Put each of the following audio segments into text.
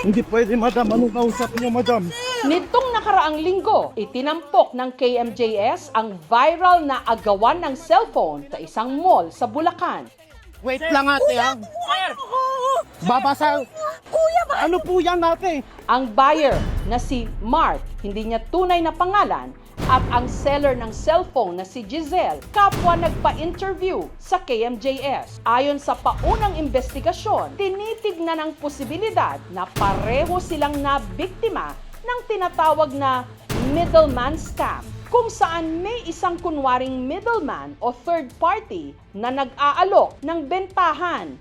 Hindi pwede, madam. Anong kausap niyo, madam? Nitong nakaraang linggo, itinampok ng KMJS ang viral na agawan ng cellphone sa isang mall sa Bulacan. Wait lang ate, ha? Babasa. Kuya, Ano po yan ate? Ang buyer na si Mark, hindi niya tunay na pangalan, at ang seller ng cellphone na si Giselle, kapwa nagpa-interview sa KMJS. Ayon sa paunang investigasyon, tinitignan ang posibilidad na pareho silang nabiktima ng tinatawag na middleman scam kung saan may isang kunwaring middleman o third party na nag-aalok ng bentahan.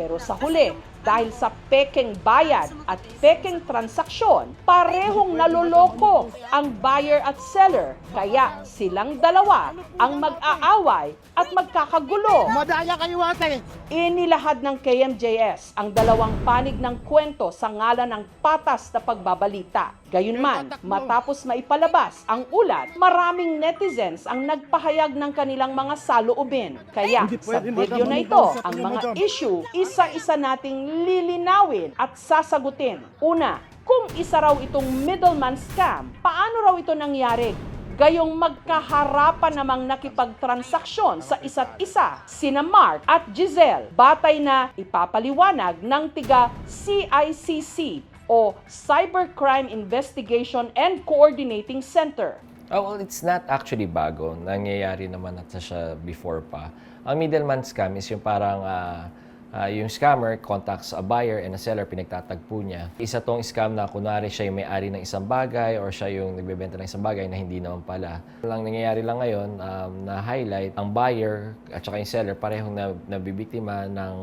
Pero sa huli, dahil sa pekeng bayad at pekeng transaksyon, parehong naloloko ang buyer at seller. Kaya silang dalawa ang mag-aaway at magkakagulo. Madaya kayo ate. Inilahad ng KMJS ang dalawang panig ng kwento sa ngalan ng patas na pagbabalita. Gayunman, matapos maipalabas ang ulat, maraming netizens ang nagpahayag ng kanilang mga saloobin. Kaya sa video na ito, ang mga issue, isa-isa nating lilinawin at sasagutin. Una, kung isa raw itong middleman scam, paano raw ito nangyari? Gayong magkaharapan namang nakipagtransaksyon sa isa't isa, sina Mark at Giselle, batay na ipapaliwanag ng tiga CICC o Cybercrime Investigation and Coordinating Center. Oh, well, it's not actually bago. Nangyayari naman at siya before pa. Ang middleman scam is yung parang ah, ah, yung scammer contacts a buyer and a seller, pinagtatagpo niya. Isa tong scam na kunwari siya yung may-ari ng isang bagay or siya yung nagbebenta ng isang bagay na hindi naman pala. Lang nangyayari lang ngayon um, na highlight ang buyer at saka yung seller parehong na, nabibiktima ng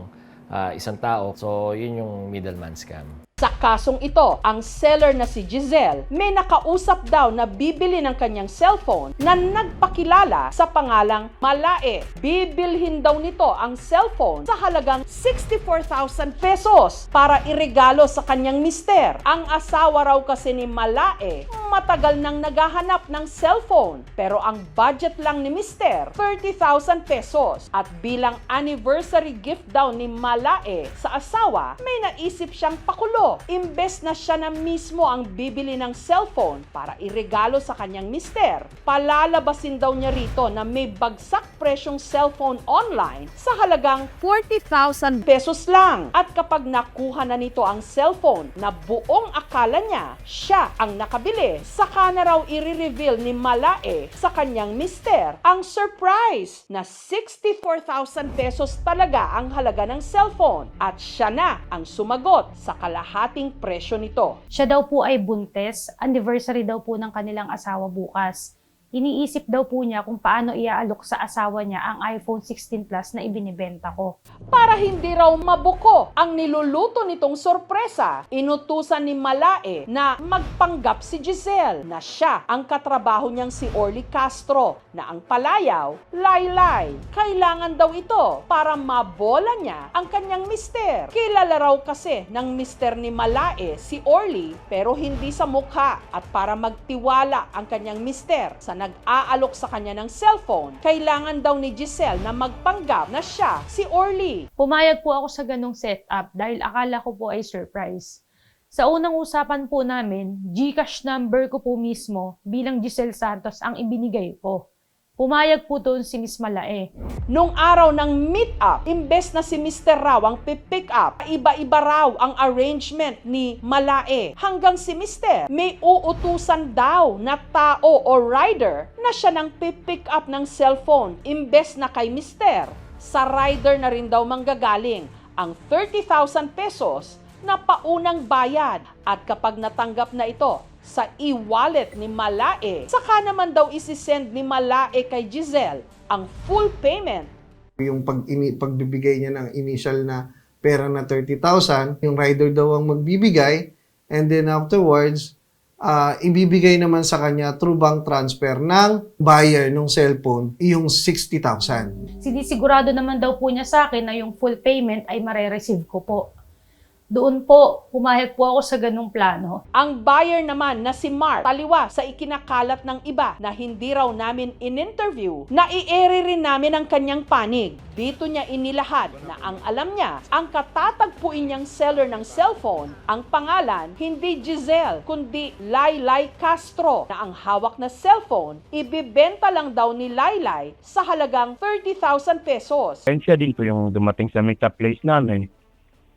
ah, isang tao. So, yun yung middleman scam. Kasong ito, ang seller na si Giselle may nakausap daw na bibili ng kanyang cellphone na nagpakilala sa pangalang Malae. Bibilhin daw nito ang cellphone sa halagang 64,000 pesos para iregalo sa kanyang mister. Ang asawa raw kasi ni Malae matagal nang naghahanap ng cellphone pero ang budget lang ni mister 30,000 pesos at bilang anniversary gift daw ni Malae sa asawa may naisip siyang pakulo imbes na siya na mismo ang bibili ng cellphone para iregalo sa kanyang mister palalabasin daw niya rito na may bagsak presyong cellphone online sa halagang 40,000 pesos lang. At kapag nakuha na nito ang cellphone na buong akala niya siya ang nakabili. Saka na raw i-reveal ni Malae sa kanyang mister ang surprise na 64,000 pesos talaga ang halaga ng cellphone. At siya na ang sumagot sa kalahating presyo nito. Siya daw po ay buntes, anniversary daw po ng kanilang asawa bukas. Iniisip daw po niya kung paano iaalok sa asawa niya ang iPhone 16 Plus na ibinibenta ko. Para hindi raw mabuko ang niluluto nitong sorpresa, inutusan ni Malae na magpanggap si Giselle na siya ang katrabaho niyang si Orly Castro na ang palayaw, laylay. Kailangan daw ito para mabola niya ang kanyang mister. Kilala raw kasi ng mister ni Malae si Orly pero hindi sa mukha at para magtiwala ang kanyang mister sa nag-aalok sa kanya ng cellphone, kailangan daw ni Giselle na magpanggap na siya si Orly. Pumayag po ako sa ganong setup dahil akala ko po ay surprise. Sa unang usapan po namin, Gcash number ko po mismo bilang Giselle Santos ang ibinigay ko. Pumayag po doon si Miss Malae. Nung araw ng meet-up, imbes na si Mr. Raw ang pipick up, iba-iba raw ang arrangement ni Malae. Hanggang si Mr. may uutusan daw na tao o rider na siya nang pipick up ng cellphone. Imbes na kay Mr. Sa rider na rin daw manggagaling ang 30,000 pesos na paunang bayad. At kapag natanggap na ito sa e-wallet ni Malae, saka naman daw isisend ni Malae kay Giselle ang full payment yung pag ini, pagbibigay niya ng initial na pera na 30,000, yung rider daw ang magbibigay and then afterwards ah, ibibigay naman sa kanya through bank transfer ng buyer ng cellphone yung 60,000. Sinisigurado naman daw po niya sa akin na yung full payment ay mare-receive ko po. Doon po, pumayag po ako sa ganung plano. Ang buyer naman na si Mark taliwa sa ikinakalat ng iba na hindi raw namin in-interview na i-ere rin namin ang kanyang panig. Dito niya inilahad na ang alam niya, ang katatagpuin niyang seller ng cellphone, ang pangalan hindi Giselle kundi Laylay Castro na ang hawak na cellphone ibibenta lang daw ni Laylay sa halagang 30,000 pesos. And siya din po yung dumating sa meetup place namin.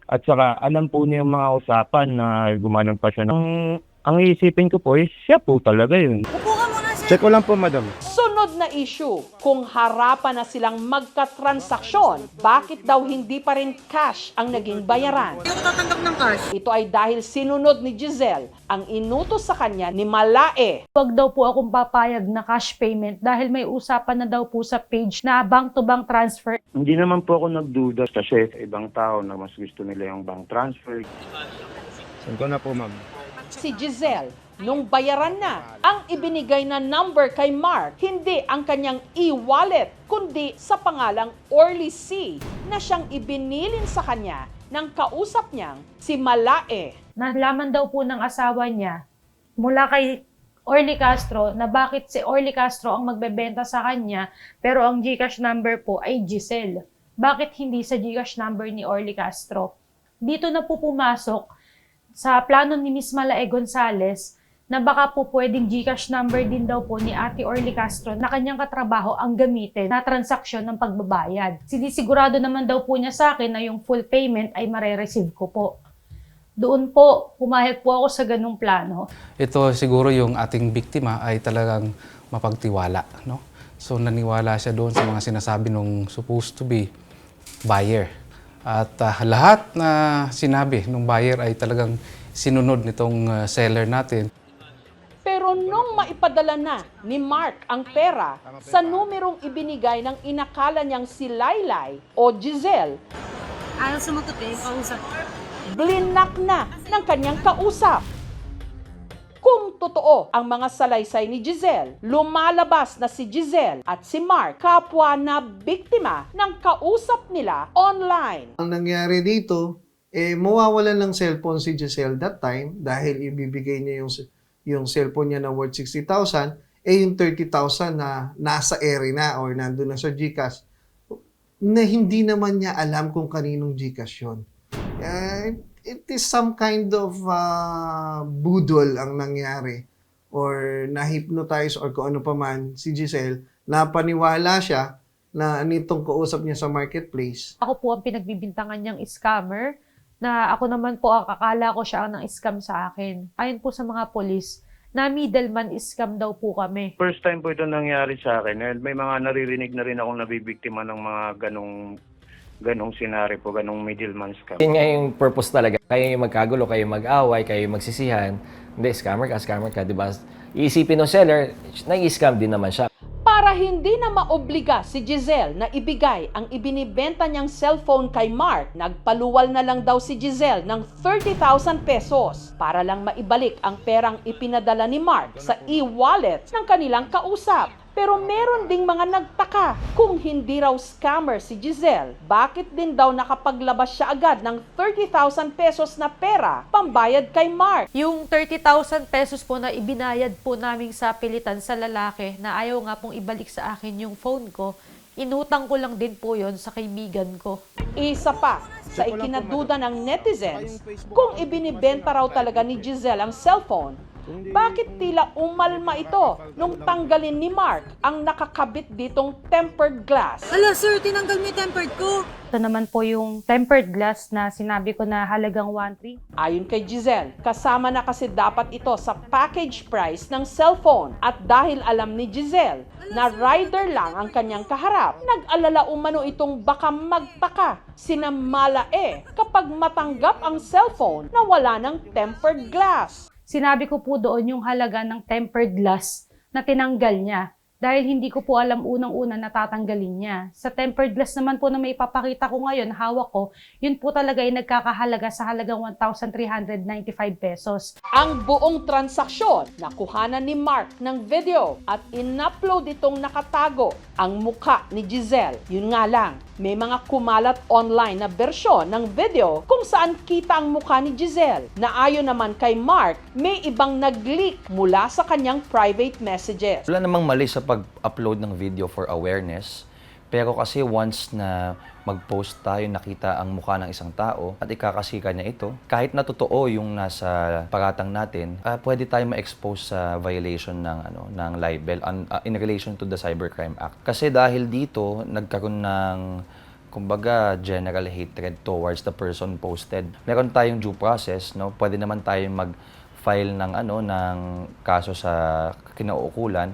At saka alam po niya yung mga usapan na gumanon pa siya. Ang, ang iisipin ko po is siya po talaga yun. Check ko lang po, madam. Na issue, kung harapan na silang magka-transaksyon, bakit daw hindi pa rin cash ang naging bayaran? Hindi ako tatanggap ng cash. Ito ay dahil sinunod ni Giselle ang inutos sa kanya ni Malae. Huwag daw po akong papayag na cash payment dahil may usapan na daw po sa page na bank-to-bank transfer. Hindi naman po ako nagduda kasi sa ibang tao na mas gusto nila yung bank transfer. Send ko na po, ma'am. Si Giselle, nung bayaran na, ang ibinigay na number kay Mark, hindi ang kanyang e-wallet, kundi sa pangalang Orly C na siyang ibinilin sa kanya ng kausap niyang si Malae. Nalaman daw po ng asawa niya mula kay Orly Castro na bakit si Orly Castro ang magbebenta sa kanya pero ang Gcash number po ay Giselle. Bakit hindi sa Gcash number ni Orly Castro? Dito na po pumasok sa plano ni Miss Malae Gonzales na baka po pwedeng Gcash number din daw po ni Ate Orly Castro na kanyang katrabaho ang gamitin na transaksyon ng pagbabayad. Sinisigurado naman daw po niya sa akin na yung full payment ay mare-receive ko po. Doon po, pumayag po ako sa ganung plano. ito siguro yung ating biktima ay talagang mapagtiwala. No? So naniwala siya doon sa mga sinasabi nung supposed to be buyer. At ah, lahat na sinabi nung buyer ay talagang sinunod nitong ah, seller natin. Pero nung maipadala na ni Mark ang pera sa numerong ibinigay ng inakala niyang si Laylay o Giselle, Ayaw sumagot eh, kausap. blinak na ng kanyang kausap. Kung totoo ang mga salaysay ni Giselle, lumalabas na si Giselle at si Mark kapwa na biktima ng kausap nila online. Ang nangyari dito, eh, mawawalan ng cellphone si Giselle that time dahil ibibigay niya yung, yung cellphone niya na worth 60,000, eh yung 30,000 na nasa ere na or nandun na sa GCash, na hindi naman niya alam kung kaninong GCash yun. Eh, it is some kind of uh, budol ang nangyari or na-hypnotize or kung ano pa man si Giselle, napaniwala siya na nitong kausap niya sa marketplace. Ako po ang pinagbibintangan niyang scammer na ako naman po akala ko siya ang scam sa akin. Ayon po sa mga polis, na middleman scam daw po kami. First time po ito nangyari sa akin. And may mga naririnig na rin akong nabibiktima ng mga ganong ganong senaryo po, ganong middleman scam. Yun nga yung purpose talaga. Kayo yung magkagulo, kayo yung mag-away, kayo yung magsisihan. Hindi, scammer ka, scammer ka, di ba? Iisipin ng seller, nai-scam din naman siya. Para hindi na maobliga si Giselle na ibigay ang ibinibenta niyang cellphone kay Mark, nagpaluwal na lang daw si Giselle ng 30,000 pesos para lang maibalik ang perang ipinadala ni Mark sa e-wallet ng kanilang kausap. Pero meron ding mga nagtaka kung hindi raw scammer si Giselle, bakit din daw nakapaglabas siya agad ng 30,000 pesos na pera pambayad kay Mark? Yung 30,000 pesos po na ibinayad po namin sa pilitan sa lalaki na ayaw nga pong ibalik sa akin yung phone ko, inutang ko lang din po yon sa kaibigan ko. Isa pa sa ikinaduda ng netizens kung ibinibenta raw talaga ni Giselle ang cellphone. Bakit tila umalma ito nung tanggalin ni Mark ang nakakabit ditong tempered glass? Hala sir, tinanggal mo yung tempered ko. Ito naman po yung tempered glass na sinabi ko na halagang 1.3. Ayon kay Giselle, kasama na kasi dapat ito sa package price ng cellphone at dahil alam ni Giselle na rider lang ang kanyang kaharap, nag-alala umano itong baka magtaka sinamala eh kapag matanggap ang cellphone na wala ng tempered glass. Sinabi ko po doon yung halaga ng tempered glass na tinanggal niya. Dahil hindi ko po alam unang-una natatanggalin niya. Sa tempered glass naman po na may ipapakita ko ngayon, hawak ko, yun po talaga ay nagkakahalaga sa halagang 1,395 pesos. Ang buong transaksyon nakuhanan ni Mark ng video at in-upload itong nakatago ang muka ni Giselle. Yun nga lang, may mga kumalat online na bersyon ng video kung saan kita ang muka ni Giselle na ayon naman kay Mark, may ibang nag-leak mula sa kanyang private messages. Wala namang mali sa pag-upload ng video for awareness. Pero kasi once na mag-post tayo, nakita ang mukha ng isang tao at ikakasika niya ito, kahit na totoo yung nasa paratang natin, ah, pwede tayo ma-expose sa violation ng ano ng libel on- ah, in relation to the Cybercrime Act. Kasi dahil dito nagkaroon ng kumbaga general hatred towards the person posted. Meron tayong due process, no? Pwede naman tayong mag-file ng ano ng kaso sa kinauukulan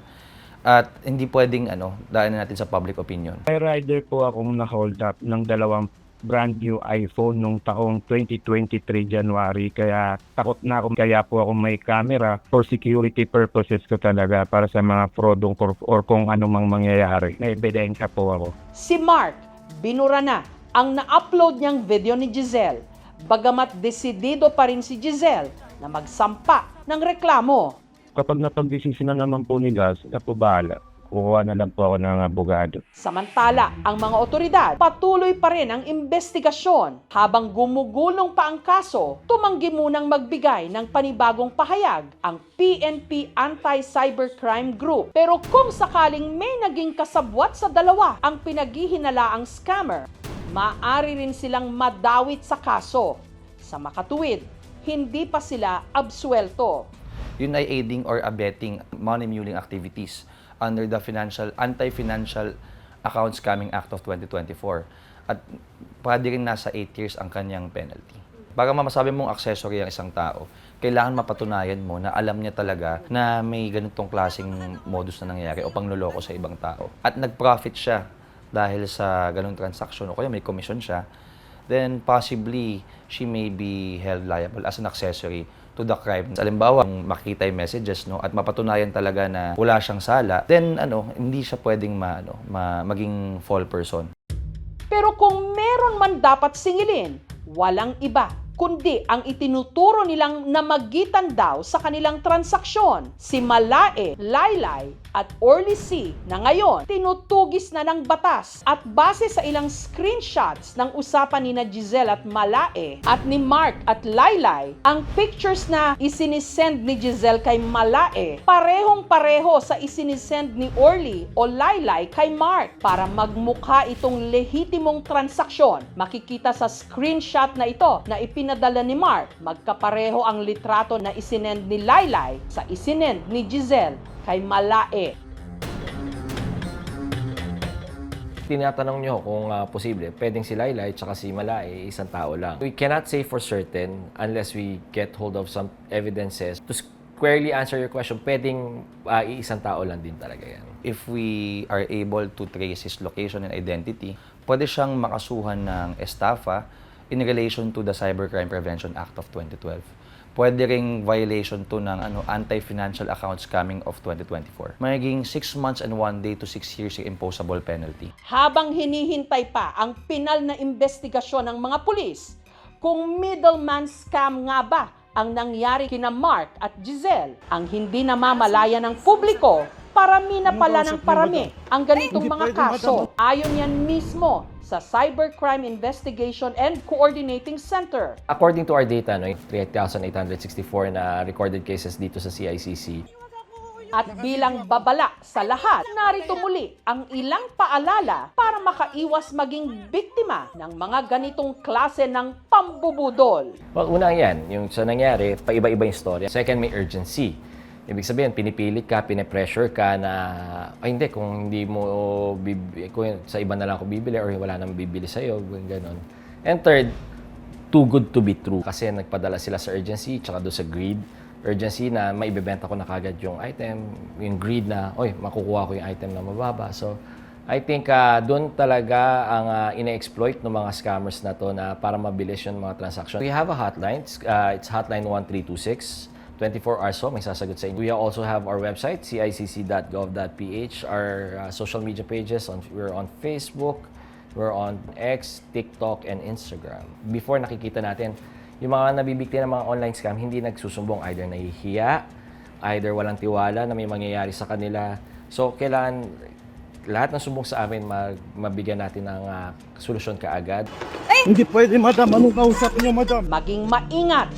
at hindi pwedeng ano daanan natin sa public opinion. May rider po akong na-hold up ng dalawang brand new iPhone nung taong 2023 January kaya takot na ako kaya po ako may camera for security purposes ko talaga para sa mga fraud or, or kung anumang mangyayari. May ebidensya po ako. Si Mark, binura na ang na-upload niyang video ni Giselle. Bagamat desidido pa rin si Giselle na magsampa ng reklamo. Kapag napag-desisyon na naman po ni Gas, na po bahala. Kukuha na lang po ako ng abogado. Samantala, ang mga otoridad patuloy pa rin ang investigasyon. Habang gumugulong pa ang kaso, tumanggi munang magbigay ng panibagong pahayag ang PNP Anti-Cybercrime Group. Pero kung sakaling may naging kasabwat sa dalawa ang pinaghihinalaang scammer, maaari rin silang madawit sa kaso. Sa makatuwid, hindi pa sila absuelto. Yun ay aiding or abetting money muling activities under the financial Anti-Financial Account Scamming Act of 2024. At pwede rin nasa 8 years ang kanyang penalty. Para masabi mong accessory ang isang tao, kailangan mapatunayan mo na alam niya talaga na may ganitong klaseng modus na nangyayari o pangloloko sa ibang tao. At nag-profit siya dahil sa ganong transaction o kaya may commission siya, then possibly she may be held liable as an accessory to the crime. Halimbawa, kung makita yung messages no at mapatunayan talaga na wala siyang sala, then ano, hindi siya pwedeng ma, ano, ma, maging fall person. Pero kung meron man dapat singilin, walang iba kundi ang itinuturo nilang namagitan daw sa kanilang transaksyon. Si Malae, Laylay at Orly C na ngayon tinutugis na ng batas at base sa ilang screenshots ng usapan ni na Giselle at Malae at ni Mark at Laylay, ang pictures na isinisend ni Giselle kay Malae parehong pareho sa isinisend ni Orly o Laylay kay Mark para magmukha itong lehitimong transaksyon. Makikita sa screenshot na ito na ipinadala ni Mark, magkapareho ang litrato na isinend ni Laylay sa isinend ni Giselle kay Malae. tinatanong nyo kung ah, posible, pwedeng si Lailay at si Malay isang tao lang. We cannot say for certain unless we get hold of some evidences. To squarely answer your question, pwedeng ah, isang tao lang din talaga yan. If we are able to trace his location and identity, pwede siyang makasuhan ng estafa in relation to the Cybercrime Prevention Act of 2012. Pwede ring violation to ng ano, Anti-Financial Account Scamming of 2024. Magiging 6 months and 1 day to 6 years yung imposable penalty. Habang hinihintay pa ang pinal na investigasyon ng mga pulis, kung middleman scam nga ba ang nangyari kina Mark at Giselle, ang hindi namamalaya ng publiko, parami na pala ng parami ang ganitong mga kaso. Ayon yan mismo sa Cybercrime Investigation and Coordinating Center. According to our data, no, 3,864 na recorded cases dito sa CICC, At bilang babala sa lahat, narito muli ang ilang paalala para makaiwas maging biktima ng mga ganitong klase ng pambubudol. Well, una yan, yung sa nangyari, paiba-iba yung story. Second, may urgency. Ibig sabihin, pinipilit ka, pinipressure ka na, ay hindi, kung hindi mo, kung sa iba na lang ako bibili or wala nang bibili sa'yo, gano'n. And third, too good to be true. Kasi nagpadala sila sa urgency, tsaka doon sa greed. Urgency na maibebenta ko na kagad yung item, yung greed na, oy, makukuha ko yung item na mababa. So, I think uh, doon talaga ang uh, ine-exploit ng mga scammers na to na para mabilis yung mga transaction. We have a hotline, uh, it's hotline 1326 24 hours so may sasagot sa inyo. We also have our website, cicc.gov.ph, our uh, social media pages. On, we're on Facebook, we're on X, TikTok, and Instagram. Before nakikita natin, yung mga nabibikti ng mga online scam, hindi nagsusumbong either nahihiya, either walang tiwala na may mangyayari sa kanila. So, kailangan lahat ng sumbong sa amin, mag, mabigyan natin ng uh, solusyon kaagad. Hindi pwede, madam. Anong kausap niyo, madam? Maging maingat,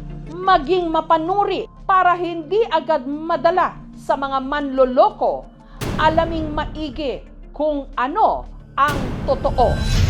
maging mapanuri para hindi agad madala sa mga manloloko. Alaming maigi kung ano ang totoo.